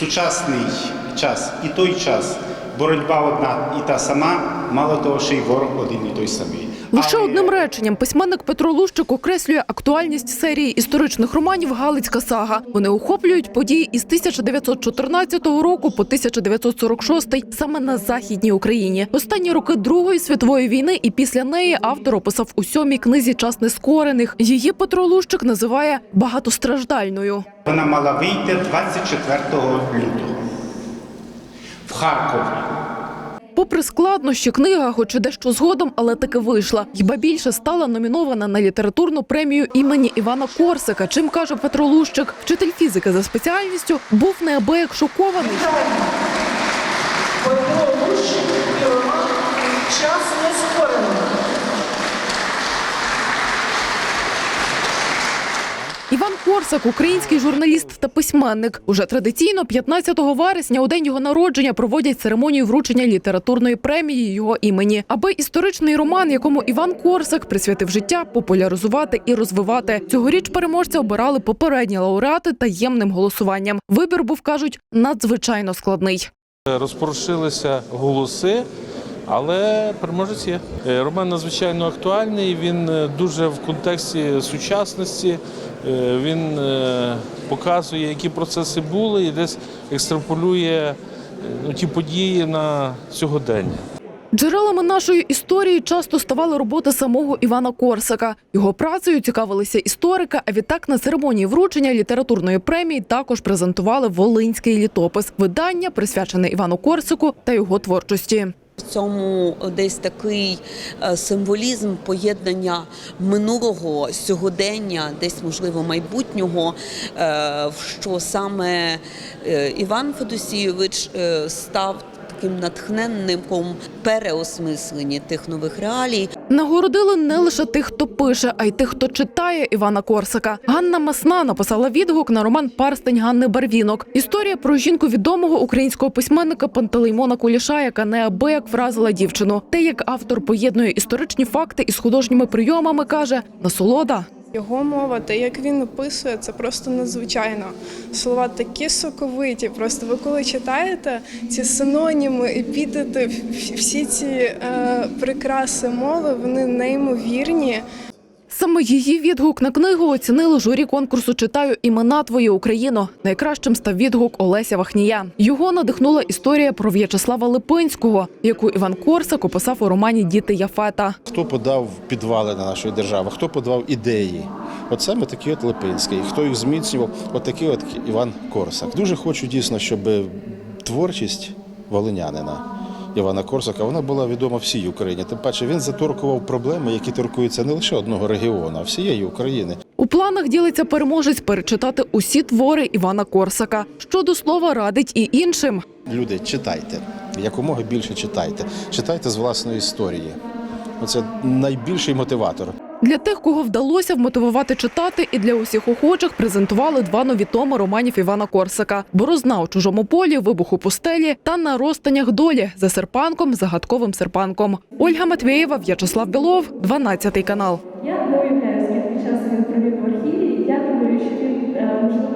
Сучасний час і той час боротьба одна і та сама, мало того, що й ворог один і той самий. Лише одним реченням письменник Петро Лущик окреслює актуальність серії історичних романів Галицька сага. Вони охоплюють події із 1914 року по 1946 саме на західній Україні. Останні роки Другої світової війни і після неї автор описав у сьомій книзі Час нескорених. Її Петро Лущик називає багатостраждальною. Вона мала вийти 24 лютого в Харкові. Попри складнощі, книга, хоч і дещо згодом, але таки вийшла. Хіба більше стала номінована на літературну премію імені Івана Корсика. Чим каже Петро Лущик, вчитель фізики за спеціальністю, був неабияк шокований. Петро Лущик і роман Час нескорений. Іван Корсак, український журналіст та письменник. Уже традиційно 15 вересня, у день його народження, проводять церемонію вручення літературної премії його імені, аби історичний роман, якому Іван Корсак присвятив життя, популяризувати і розвивати. Цьогоріч переможця обирали попередні лауреати таємним голосуванням. Вибір був кажуть надзвичайно складний. Розпорушилися голоси, але переможець є. Е, Роман надзвичайно актуальний. Він е, дуже в контексті сучасності. Е, Він показує, які процеси були, і десь екстраполює ну, ті події на сьогодення. Джерелами нашої історії часто ставали роботи самого Івана Корсака. Його працею цікавилися історики. А відтак на церемонії вручення літературної премії також презентували Волинський літопис, видання присвячене Івану Корсаку та його творчості. Цьому десь такий е, символізм поєднання минулого сьогодення, десь можливо майбутнього, е, що саме е, Іван Федосійович став таким натхненником переосмислення тих нових реалій, Нагородили не лише тих, хто пише, а й тих, хто читає Івана Корсака. Ганна Масна написала відгук на роман Парстень Ганни Барвінок. Історія про жінку відомого українського письменника Пантелеймона Куліша, яка неабияк вразила дівчину. Те, як автор поєднує історичні факти із художніми прийомами, каже насолода. Його мова, те, як він описує, це просто надзвичайно. Слова такі соковиті. Просто ви коли читаєте ці синоніми, епітети, всі ці е, прикраси мови, вони неймовірні. Саме її відгук на книгу оцінили журі конкурсу Читаю імена твої Україно. Найкращим став відгук Олеся Вахнія. Його надихнула історія про В'ячеслава Липинського, яку Іван Корсак описав у романі Діти Яфета. Хто подав підвали на нашої держави, хто подав ідеї. От саме такий от Липинський. Хто їх зміцнював, от от Іван Корсак. Дуже хочу дійсно, щоб творчість волинянина Івана Корсака вона була відома всій Україні. Тим паче він заторкував проблеми, які торкуються не лише одного регіону, а всієї України. У планах ділиться переможець перечитати усі твори Івана Корсака. Що до слова радить і іншим. Люди, читайте, якомога більше читайте. Читайте з власної історії. Оце найбільший мотиватор. Для тих, кого вдалося вмотивувати читати, і для усіх охочих презентували два нові томи романів Івана Корсака: Борозна у чужому полі, вибух у пустелі та на розстанях долі за серпанком, загадковим серпанком. Ольга Матвєєва, В'ячеслав Білов, 12 канал. Я боюся, скільки часу він провів в архіві. Я думаю, що він е, можливо